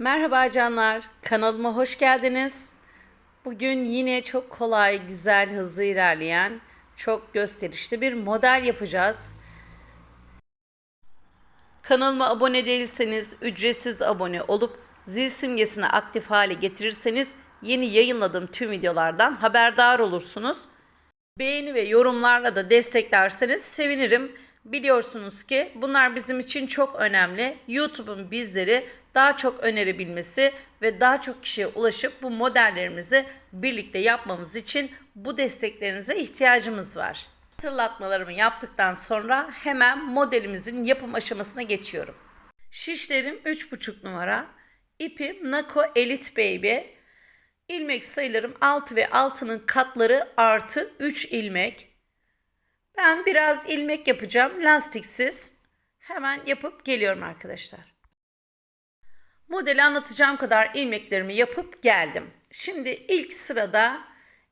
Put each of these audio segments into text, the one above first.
Merhaba canlar, kanalıma hoş geldiniz. Bugün yine çok kolay, güzel, hızlı ilerleyen, çok gösterişli bir model yapacağız. Kanalıma abone değilseniz ücretsiz abone olup zil simgesini aktif hale getirirseniz yeni yayınladığım tüm videolardan haberdar olursunuz. Beğeni ve yorumlarla da desteklerseniz sevinirim. Biliyorsunuz ki bunlar bizim için çok önemli. YouTube'un bizleri daha çok önerebilmesi ve daha çok kişiye ulaşıp bu modellerimizi birlikte yapmamız için bu desteklerinize ihtiyacımız var. Hatırlatmalarımı yaptıktan sonra hemen modelimizin yapım aşamasına geçiyorum. Şişlerim 3,5 numara. İpim Nako Elite Baby. İlmek sayılarım 6 ve 6'nın katları artı 3 ilmek. Ben biraz ilmek yapacağım lastiksiz. Hemen yapıp geliyorum arkadaşlar. Modeli anlatacağım kadar ilmeklerimi yapıp geldim. Şimdi ilk sırada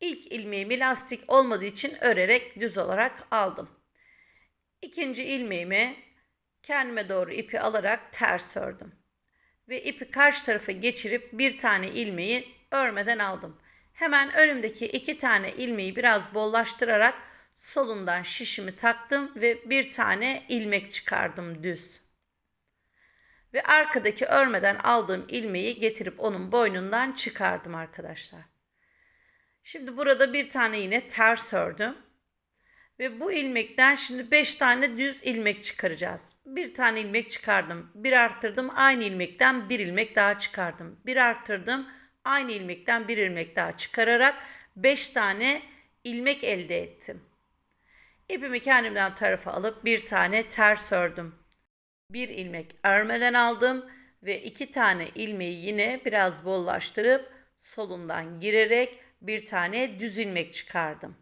ilk ilmeğimi lastik olmadığı için örerek düz olarak aldım. İkinci ilmeğimi kendime doğru ipi alarak ters ördüm. Ve ipi karşı tarafa geçirip bir tane ilmeği örmeden aldım. Hemen önümdeki iki tane ilmeği biraz bollaştırarak solundan şişimi taktım ve bir tane ilmek çıkardım düz. Ve arkadaki örmeden aldığım ilmeği getirip onun boynundan çıkardım arkadaşlar. Şimdi burada bir tane yine ters ördüm. Ve bu ilmekten şimdi 5 tane düz ilmek çıkaracağız. Bir tane ilmek çıkardım. Bir arttırdım. Aynı ilmekten bir ilmek daha çıkardım. Bir arttırdım. Aynı ilmekten bir ilmek daha çıkararak 5 tane ilmek elde ettim. İpimi kendimden tarafa alıp bir tane ters ördüm. Bir ilmek örmeden aldım ve iki tane ilmeği yine biraz bollaştırıp solundan girerek bir tane düz ilmek çıkardım.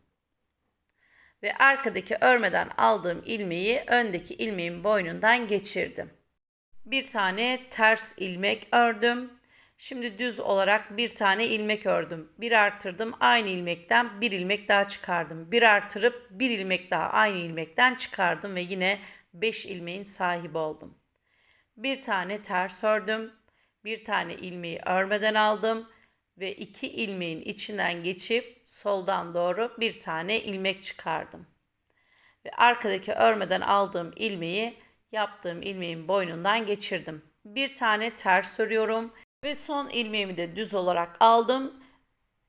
Ve arkadaki örmeden aldığım ilmeği öndeki ilmeğin boynundan geçirdim. Bir tane ters ilmek ördüm. Şimdi düz olarak bir tane ilmek ördüm. Bir artırdım aynı ilmekten bir ilmek daha çıkardım. Bir artırıp bir ilmek daha aynı ilmekten çıkardım ve yine 5 ilmeğin sahibi oldum. Bir tane ters ördüm. Bir tane ilmeği örmeden aldım ve iki ilmeğin içinden geçip soldan doğru bir tane ilmek çıkardım. Ve arkadaki örmeden aldığım ilmeği yaptığım ilmeğin boynundan geçirdim. Bir tane ters örüyorum ve son ilmeğimi de düz olarak aldım.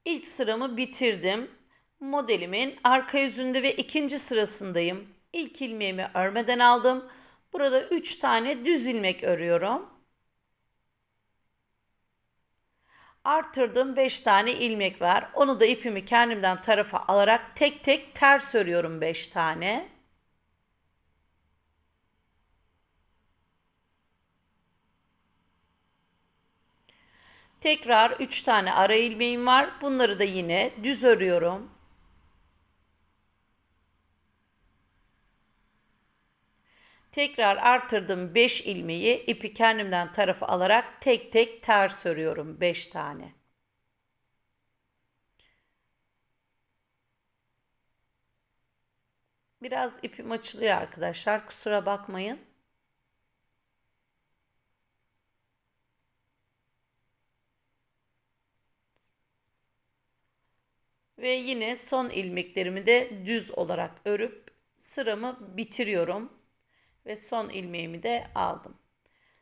İlk sıramı bitirdim. Modelimin arka yüzünde ve ikinci sırasındayım. İlk ilmeğimi örmeden aldım. Burada 3 tane düz ilmek örüyorum. Arttırdım 5 tane ilmek var. Onu da ipimi kendimden tarafa alarak tek tek ters örüyorum 5 tane. Tekrar 3 tane ara ilmeğim var. Bunları da yine düz örüyorum. Tekrar arttırdım 5 ilmeği ipi kendimden tarafa alarak tek tek ters örüyorum 5 tane. Biraz ipim açılıyor arkadaşlar kusura bakmayın. Ve yine son ilmeklerimi de düz olarak örüp sıramı bitiriyorum ve son ilmeğimi de aldım.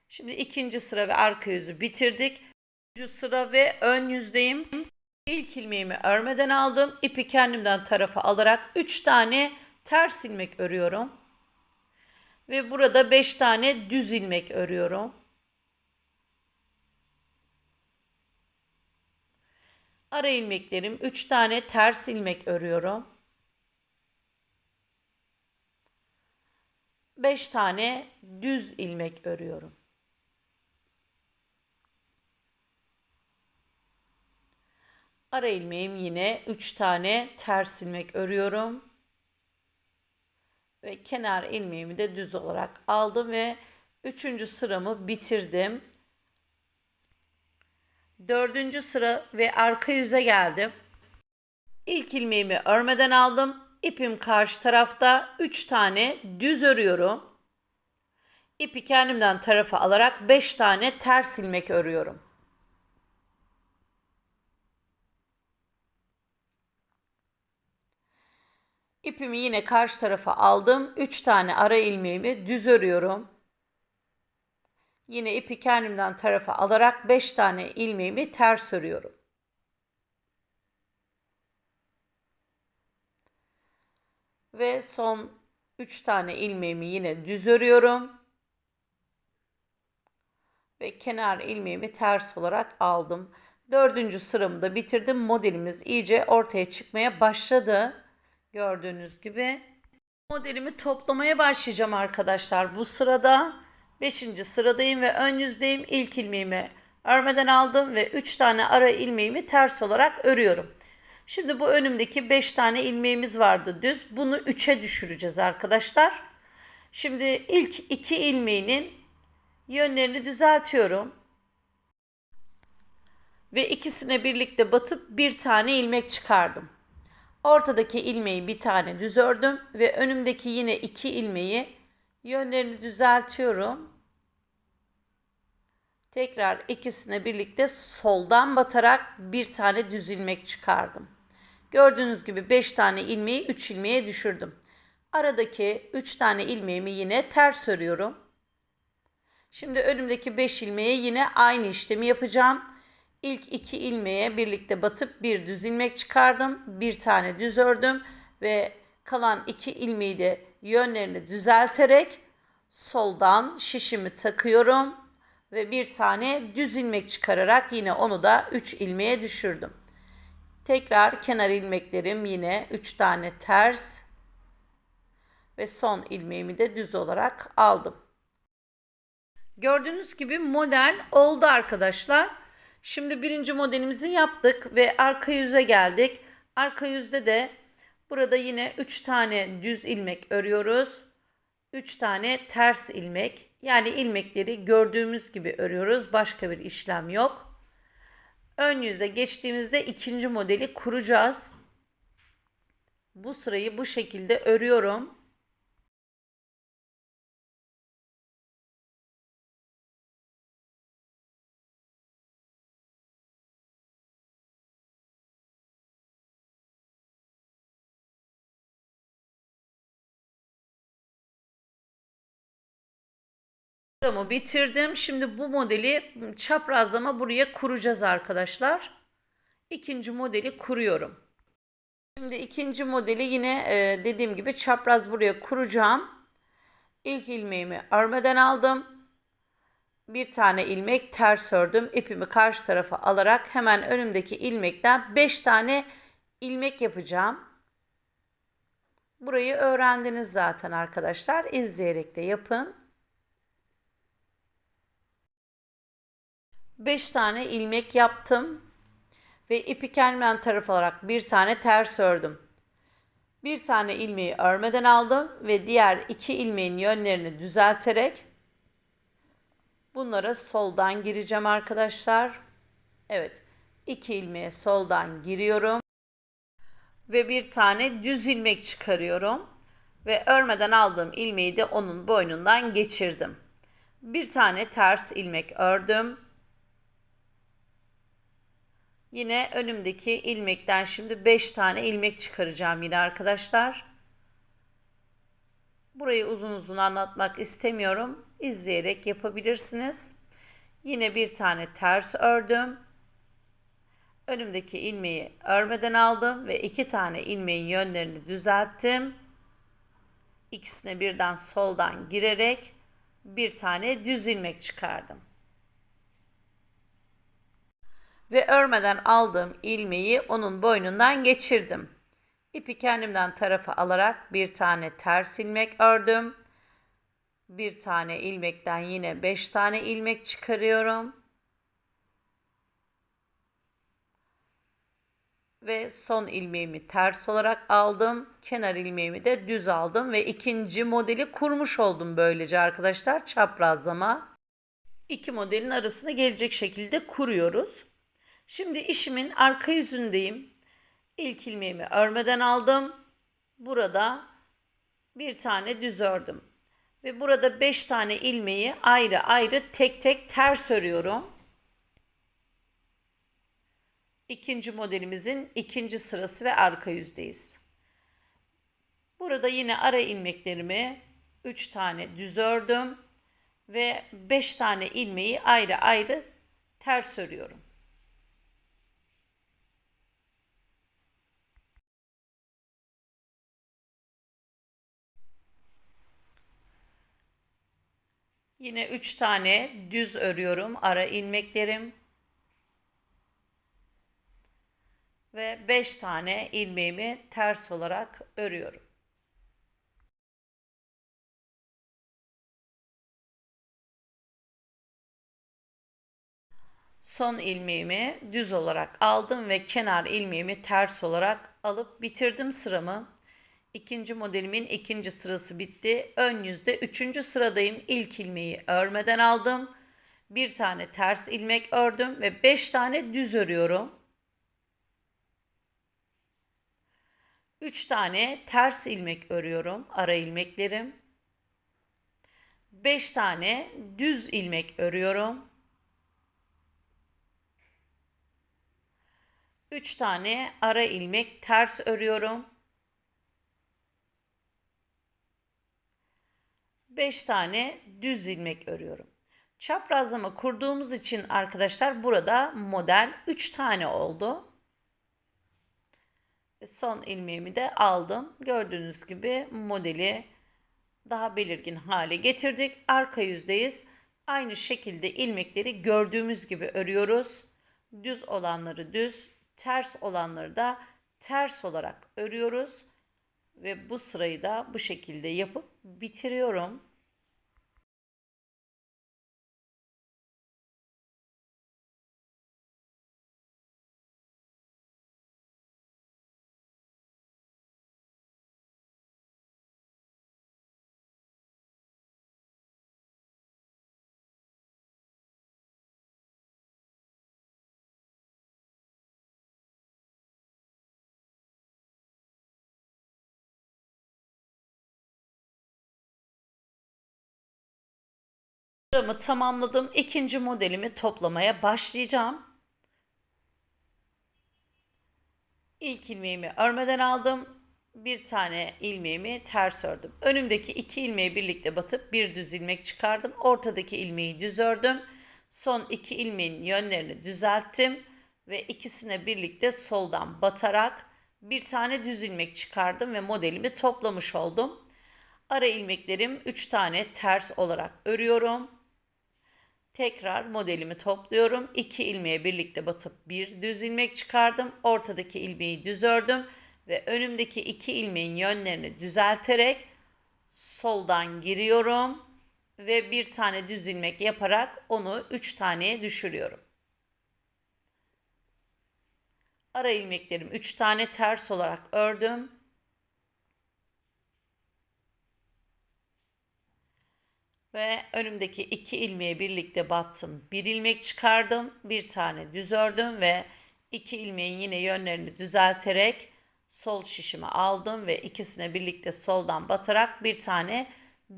Şimdi ikinci sıra ve arka yüzü bitirdik. Üçüncü sıra ve ön yüzdeyim. İlk ilmeğimi örmeden aldım. İpi kendimden tarafa alarak 3 tane ters ilmek örüyorum. Ve burada 5 tane düz ilmek örüyorum. Ara ilmeklerim 3 tane ters ilmek örüyorum. 5 tane düz ilmek örüyorum. Ara ilmeğim yine 3 tane ters ilmek örüyorum. Ve kenar ilmeğimi de düz olarak aldım ve 3. sıramı bitirdim. 4. sıra ve arka yüze geldim. İlk ilmeğimi örmeden aldım. İpim karşı tarafta 3 tane düz örüyorum. İpi kendimden tarafa alarak 5 tane ters ilmek örüyorum. İpimi yine karşı tarafa aldım. 3 tane ara ilmeğimi düz örüyorum. Yine ipi kendimden tarafa alarak 5 tane ilmeğimi ters örüyorum. Ve son 3 tane ilmeğimi yine düz örüyorum. Ve kenar ilmeğimi ters olarak aldım. Dördüncü sıramı da bitirdim. Modelimiz iyice ortaya çıkmaya başladı. Gördüğünüz gibi. Modelimi toplamaya başlayacağım arkadaşlar. Bu sırada 5. sıradayım ve ön yüzdeyim. İlk ilmeğimi örmeden aldım ve 3 tane ara ilmeğimi ters olarak örüyorum. Şimdi bu önümdeki 5 tane ilmeğimiz vardı düz. Bunu 3'e düşüreceğiz arkadaşlar. Şimdi ilk 2 ilmeğinin yönlerini düzeltiyorum. Ve ikisine birlikte batıp bir tane ilmek çıkardım. Ortadaki ilmeği bir tane düz ördüm ve önümdeki yine iki ilmeği yönlerini düzeltiyorum. Tekrar ikisine birlikte soldan batarak bir tane düz ilmek çıkardım. Gördüğünüz gibi 5 tane ilmeği 3 ilmeğe düşürdüm. Aradaki 3 tane ilmeğimi yine ters örüyorum. Şimdi önümdeki 5 ilmeğe yine aynı işlemi yapacağım. İlk iki ilmeğe birlikte batıp bir düz ilmek çıkardım. Bir tane düz ördüm ve kalan iki ilmeği de yönlerini düzelterek soldan şişimi takıyorum ve bir tane düz ilmek çıkararak yine onu da 3 ilmeğe düşürdüm. Tekrar kenar ilmeklerim yine 3 tane ters ve son ilmeğimi de düz olarak aldım. Gördüğünüz gibi model oldu arkadaşlar. Şimdi birinci modelimizi yaptık ve arka yüze geldik. Arka yüzde de burada yine 3 tane düz ilmek örüyoruz. 3 tane ters ilmek. Yani ilmekleri gördüğümüz gibi örüyoruz. Başka bir işlem yok. Ön yüze geçtiğimizde ikinci modeli kuracağız. Bu sırayı bu şekilde örüyorum. Sıramı bitirdim. Şimdi bu modeli çaprazlama buraya kuracağız arkadaşlar. İkinci modeli kuruyorum. Şimdi ikinci modeli yine e, dediğim gibi çapraz buraya kuracağım. İlk ilmeğimi örmeden aldım. Bir tane ilmek ters ördüm. İpimi karşı tarafa alarak hemen önümdeki ilmekten 5 tane ilmek yapacağım. Burayı öğrendiniz zaten arkadaşlar. İzleyerek de yapın. 5 tane ilmek yaptım ve ipi kendimden taraf olarak bir tane ters ördüm. Bir tane ilmeği örmeden aldım ve diğer iki ilmeğin yönlerini düzelterek bunlara soldan gireceğim arkadaşlar. Evet, iki ilmeğe soldan giriyorum ve bir tane düz ilmek çıkarıyorum ve örmeden aldığım ilmeği de onun boynundan geçirdim. Bir tane ters ilmek ördüm Yine önümdeki ilmekten şimdi 5 tane ilmek çıkaracağım yine arkadaşlar. Burayı uzun uzun anlatmak istemiyorum. İzleyerek yapabilirsiniz. Yine bir tane ters ördüm. Önümdeki ilmeği örmeden aldım ve iki tane ilmeğin yönlerini düzelttim. İkisine birden soldan girerek bir tane düz ilmek çıkardım ve örmeden aldığım ilmeği onun boynundan geçirdim. İpi kendimden tarafa alarak bir tane ters ilmek ördüm. Bir tane ilmekten yine 5 tane ilmek çıkarıyorum. Ve son ilmeğimi ters olarak aldım. Kenar ilmeğimi de düz aldım ve ikinci modeli kurmuş oldum böylece arkadaşlar çaprazlama. İki modelin arasına gelecek şekilde kuruyoruz. Şimdi işimin arka yüzündeyim. İlk ilmeğimi örmeden aldım. Burada bir tane düz ördüm. Ve burada 5 tane ilmeği ayrı ayrı tek tek ters örüyorum. İkinci modelimizin ikinci sırası ve arka yüzdeyiz. Burada yine ara ilmeklerimi 3 tane düz ördüm ve 5 tane ilmeği ayrı ayrı ters örüyorum. Yine 3 tane düz örüyorum ara ilmeklerim. Ve 5 tane ilmeğimi ters olarak örüyorum. Son ilmeğimi düz olarak aldım ve kenar ilmeğimi ters olarak alıp bitirdim sıramı. İkinci modelimin ikinci sırası bitti. Ön yüzde üçüncü sıradayım. İlk ilmeği örmeden aldım. Bir tane ters ilmek ördüm ve beş tane düz örüyorum. Üç tane ters ilmek örüyorum. Ara ilmeklerim. Beş tane düz ilmek örüyorum. 3 tane ara ilmek ters örüyorum. 5 tane düz ilmek örüyorum. Çaprazlama kurduğumuz için arkadaşlar burada model 3 tane oldu. Son ilmeğimi de aldım. Gördüğünüz gibi modeli daha belirgin hale getirdik. Arka yüzdeyiz. Aynı şekilde ilmekleri gördüğümüz gibi örüyoruz. Düz olanları düz, ters olanları da ters olarak örüyoruz. Ve bu sırayı da bu şekilde yapıp bitiriyorum. Sıramı tamamladım. İkinci modelimi toplamaya başlayacağım. İlk ilmeğimi örmeden aldım. Bir tane ilmeğimi ters ördüm. Önümdeki iki ilmeği birlikte batıp bir düz ilmek çıkardım. Ortadaki ilmeği düz ördüm. Son iki ilmeğin yönlerini düzelttim ve ikisine birlikte soldan batarak bir tane düz ilmek çıkardım ve modelimi toplamış oldum. Ara ilmeklerim 3 tane ters olarak örüyorum. Tekrar modelimi topluyorum. 2 ilmeğe birlikte batıp bir düz ilmek çıkardım. Ortadaki ilmeği düz ördüm ve önümdeki iki ilmeğin yönlerini düzelterek soldan giriyorum ve bir tane düz ilmek yaparak onu 3 taneye düşürüyorum. Ara ilmeklerim 3 tane ters olarak ördüm. Ve önümdeki iki ilmeği birlikte battım. Bir ilmek çıkardım, bir tane düz ördüm ve iki ilmeğin yine yönlerini düzelterek sol şişimi aldım ve ikisine birlikte soldan batarak bir tane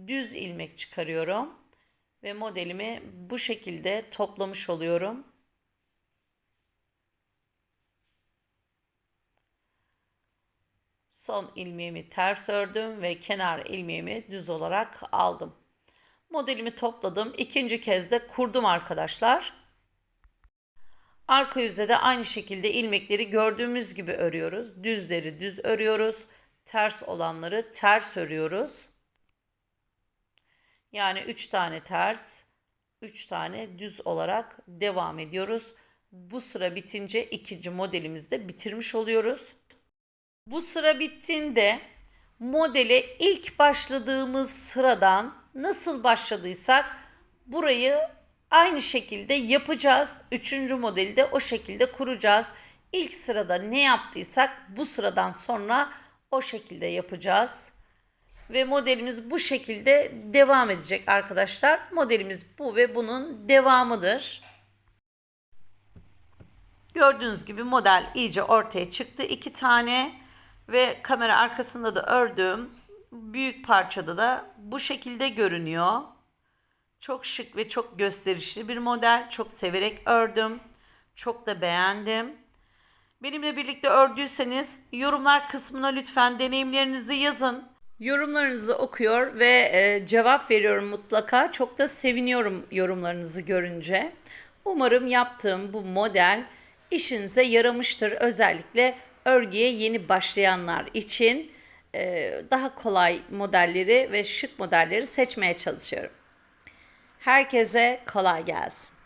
düz ilmek çıkarıyorum ve modelimi bu şekilde toplamış oluyorum. Son ilmeğimi ters ördüm ve kenar ilmeğimi düz olarak aldım. Modelimi topladım. İkinci kez de kurdum arkadaşlar. Arka yüzde de aynı şekilde ilmekleri gördüğümüz gibi örüyoruz. Düzleri düz örüyoruz. Ters olanları ters örüyoruz. Yani 3 tane ters, 3 tane düz olarak devam ediyoruz. Bu sıra bitince ikinci modelimizde bitirmiş oluyoruz. Bu sıra bittiğinde modele ilk başladığımız sıradan nasıl başladıysak burayı aynı şekilde yapacağız. Üçüncü modeli de o şekilde kuracağız. İlk sırada ne yaptıysak bu sıradan sonra o şekilde yapacağız. Ve modelimiz bu şekilde devam edecek arkadaşlar. Modelimiz bu ve bunun devamıdır. Gördüğünüz gibi model iyice ortaya çıktı. iki tane ve kamera arkasında da ördüğüm Büyük parçada da bu şekilde görünüyor. Çok şık ve çok gösterişli bir model. Çok severek ördüm. Çok da beğendim. Benimle birlikte ördüyseniz yorumlar kısmına lütfen deneyimlerinizi yazın. Yorumlarınızı okuyor ve e, cevap veriyorum mutlaka. Çok da seviniyorum yorumlarınızı görünce. Umarım yaptığım bu model işinize yaramıştır. Özellikle örgüye yeni başlayanlar için daha kolay modelleri ve şık modelleri seçmeye çalışıyorum. Herkese kolay gelsin.